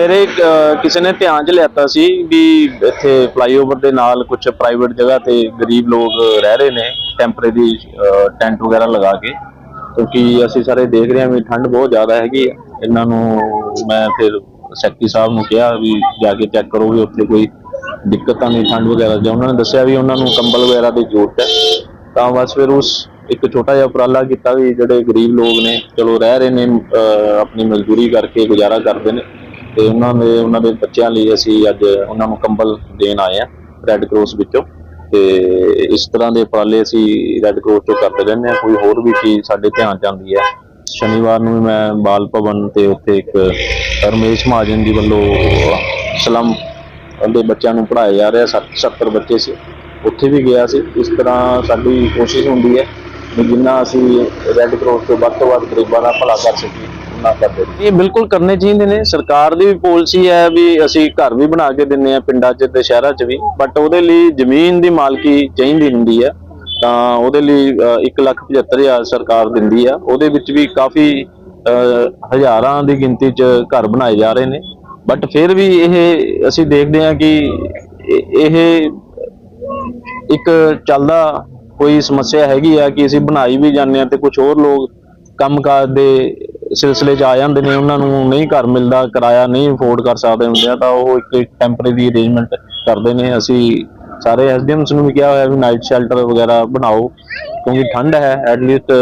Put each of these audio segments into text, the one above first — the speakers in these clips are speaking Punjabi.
ਮੇਰੇ ਕਿਸੇ ਨੇ ਧਿਆਨ 'ਚ ਲਿਆਤਾ ਸੀ ਵੀ ਇੱਥੇ ਫਲਾਈਓਵਰ ਦੇ ਨਾਲ ਕੁਝ ਪ੍ਰਾਈਵੇਟ ਜਗ੍ਹਾ ਤੇ ਗਰੀਬ ਲੋਕ ਰਹਿ ਰਹੇ ਨੇ ਟੈਂਪਰੇਰੀ ਟੈਂਟ ਵਗੈਰਾ ਲਗਾ ਕੇ। ਕਿਉਂਕਿ ਅਸੀਂ ਸਾਰੇ ਦੇਖ ਰਹੇ ਹਾਂ ਵੀ ਠੰਡ ਬਹੁਤ ਜ਼ਿਆਦਾ ਹੈਗੀ ਆ। ਇਹਨਾਂ ਨੂੰ ਮੈਂ ਫਿਰ ਸੈਕਟਰੀ ਸਾਹਿਬ ਨੂੰ ਕਿਹਾ ਵੀ ਜਾ ਕੇ ਚੈੱਕ ਕਰੋ ਵੀ ਉੱਥੇ ਕੋਈ ਦਿੱਕਤ ਤਾਂ ਨਹੀਂ, ਠੰਡ ਵਗੈਰਾ। ਜਾਂ ਉਹਨਾਂ ਨੇ ਦੱਸਿਆ ਵੀ ਉਹਨਾਂ ਨੂੰ ਕੰਬਲ ਵਗੈਰਾ ਦੀ ਜ਼ਰੂਰਤ ਹੈ। ਤਾਂ ਬਸ ਫਿਰ ਉਸ ਇੱਕ ਛੋਟਾ ਜਿਹਾ ਉਪਰਾਲਾ ਕੀਤਾ ਵੀ ਜਿਹੜੇ ਗਰੀਬ ਲੋਕ ਨੇ, ਚਲੋ ਰਹਿ ਰਹੇ ਨੇ ਆਪਣੀ ਮਜ਼ਦੂਰੀ ਕਰਕੇ ਗੁਜ਼ਾਰਾ ਕਰਦੇ ਨੇ। ਤੇ ਉਹਨਾਂ ਦੇ ਉਹਨਾਂ ਦੇ ਬੱਚਿਆਂ ਲਈ ਅਸੀਂ ਅੱਜ ਉਹਨਾਂ ਨੂੰ ਕੰਬਲ ਦੇਣ ਆਏ ਆ ਰੈੱਡ ਕਰਾਸ ਵਿੱਚੋਂ। ਤੇ ਇਸ ਤਰ੍ਹਾਂ ਦੇ ਉਪਰਾਲੇ ਅਸੀਂ ਰੈੱਡ ਕਰਾਸ ਤੋਂ ਕਰਦੇ ਰਹਿੰਦੇ ਆ ਕੋਈ ਹੋਰ ਵੀ ਚੀਜ਼ ਸਾਡੇ ਧਿਆਨ ਚ ਆਉਂਦੀ ਹੈ। ਸ਼ਨੀਵਾਰ ਨੂੰ ਵੀ ਮੈਂ ਬਾਲ ਭਵਨ ਤੇ ਉੱਥੇ ਇੱਕ ਰਮੇਸ਼ ਮਹਾਜਨ ਜੀ ਵੱਲੋਂ ਸਲਮ ਦੇ ਬੱਚਿਆਂ ਨੂੰ ਪੜ੍ਹਾਇਆ ਜਾ ਰਿਹਾ। 70 ਬੱਚੇ ਸੀ। ਉੱਥੇ ਵੀ ਗਿਆ ਸੀ। ਇਸ ਤਰ੍ਹਾਂ ਸਾਡੀ ਕੋਸ਼ਿਸ਼ ਹੁੰਦੀ ਹੈ ਵੀ ਜਿੰਨਾ ਅਸੀਂ ਰੈੱਡ ਕਰਾਸ ਤੋਂ ਵੱਧ ਤੋਂ ਵੱਧ ਗਰੀਬਾਂ ਦਾ ਭਲਾ ਕਰ ਸਕੀਏ। ਉਹਨਾਂ ਕਰਦੇ ਇਹ ਬਿਲਕੁਲ ਕਰਨੇ ਚਾਹੀਦੇ ਨੇ। ਸਰਕਾਰ ਦੀ ਵੀ ਪਾਲਿਸੀ ਹੈ ਵੀ ਅਸੀਂ ਘਰ ਵੀ ਬਣਾ ਕੇ ਦਿੰਨੇ ਆ, ਪਿੰਡਾਂ 'ਚ ਤੇ ਸ਼ਹਿਰਾਂ 'ਚ ਵੀ। ਬਟ ਉਹਦੇ ਲਈ ਜ਼ਮੀਨ ਦੀ ਮਾਲਕੀ ਚਾਹੀਦੀ ਹੁੰਦੀ ਹੈ। ਤਾਂ ਉਹਦੇ ਲਈ 175000 ਸਰਕਾਰ ਦਿੰਦੀ ਆ। ਉਹਦੇ ਵਿੱਚ ਵੀ ਕਾਫੀ ਹਜ਼ਾਰਾਂ ਦੀ ਗਿਣਤੀ 'ਚ ਘਰ ਬਣਾਏ ਜਾ ਰਹੇ ਨੇ। ਬਟ ਫਿਰ ਵੀ ਇਹ ਅਸੀਂ ਦੇਖਦੇ ਹਾਂ ਕਿ ਇਹ- ਇੱਕ ਚੱਲਦਾ ਕੋਈ ਸਮੱਸਿਆ ਹੈਗੀ ਆ ਕਿ ਅਸੀਂ ਬਣਾਈ ਵੀ ਜਾਂਦੇ ਆ ਤੇ ਕੁਝ ਹੋਰ ਲੋਕ ਕੰਮਕਾਜ ਦੇ ਸਿਲਸਿਲੇ 'ਚ ਆ ਜਾਂਦੇ ਨੇ, ਉਹਨਾਂ ਨੂੰ ਨਹੀਂ ਘਰ ਮਿਲਦਾ, ਕਿਰਾਇਆ ਨਹੀਂ ਅਫੋਰਡ ਕਰ ਸਕਦੇ ਹੁੰਦੇ ਆ, ਤਾਂ ਉਹ ਇੱਕ ਟੈਂਪਰੇਰੀ ਅਰੇਂਜਮੈਂਟ ਕਰਦੇ ਨੇ। ਅਸੀਂ ਸਾਰੇ ਐਸਡੀਐਮਸ ਨੂੰ ਵੀ ਕਿਹਾ ਹੋਇਆ ਵੀ ਨਾਈਟ ਸ਼ੈਲਟਰ ਵਗੈਰਾ ਬਣਾਓ, ਕਿਉਂਕਿ ਠੰਡ ਹੈ ਐਟਲੀਸਟ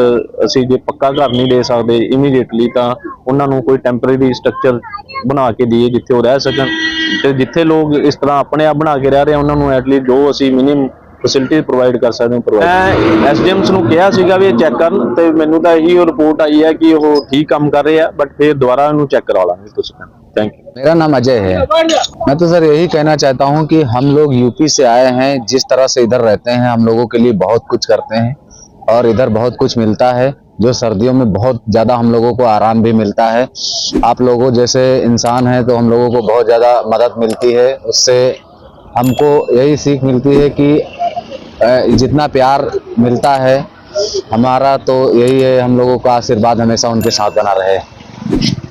ਅਸੀਂ ਜੇ ਪੱਕਾ ਘਰ ਨਹੀਂ ਦੇ ਸਕਦੇ ਇਮੀਡੀਏਟਲੀ ਤਾਂ ਉਹਨਾਂ ਨੂੰ ਕੋਈ ਟੈਂਪਰੇਰੀ ਸਟਰਕਚਰ ਬਣਾ ਕੇ ਦਈਏ ਜਿੱਥੇ ਉਹ ਰਹਿ ਸਕਣ। ਤੇ ਜਿੱਥੇ ਲੋਕ ਇਸ ਤਰ੍ਹਾਂ ਆਪਣੇ ਆਪ ਬਣਾ ਕੇ ਰਹਿ ਰਹੇ ਆ, ਉਹਨਾਂ ਨੂੰ ਐਟਲੀਸਟ ਜੋ ਅਸੀਂ ਮਿਨੀਮਮ ਫੈਸਿਲਿਟੀ ਪ੍ਰੋਵਾਈਡ ਕਰ ਸਕਦੇ ਹਾਂ ਪ੍ਰੋਵਾਈਡ ਮੈਂ ਐਸਡੀਐਮਸ ਨੂੰ ਕਿਹਾ ਸੀਗਾ ਵੀ ਇਹ ਚੈੱਕ ਕਰਨ ਤੇ ਮੈਨੂੰ ਤਾਂ ਇਹੀ ਰਿਪੋਰਟ ਆਈ ਹੈ ਕਿ ਉਹ ਠੀਕ ਕੰਮ ਕਰ ਰਹੇ ਆ ਬਟ ਫਿਰ ਦੁਬਾਰਾ ਇਹਨੂੰ ਚੈੱਕ ਕਰਵਾ ਲਾਂਗੇ ਤੁਸੀਂ ਥੈਂਕ ਯੂ मेरा नाम अजय है मैं तो सर यही कहना चाहता हूँ कि हम लोग यूपी से आए हैं जिस तरह से इधर रहते हैं हम लोगों के लिए बहुत कुछ करते हैं और इधर बहुत कुछ मिलता है जो सर्दियों में बहुत ज़्यादा हम लोगों को आराम भी मिलता है आप लोगों जैसे इंसान हैं तो हम लोगों को बहुत ज़्यादा मदद मिलती है उससे हमको यही सीख मिलती है कि अ, जितना प्यार मिलता है हमारा तो यही है हम लोगों का आशीर्वाद हमेशा उनके साथ बना रहे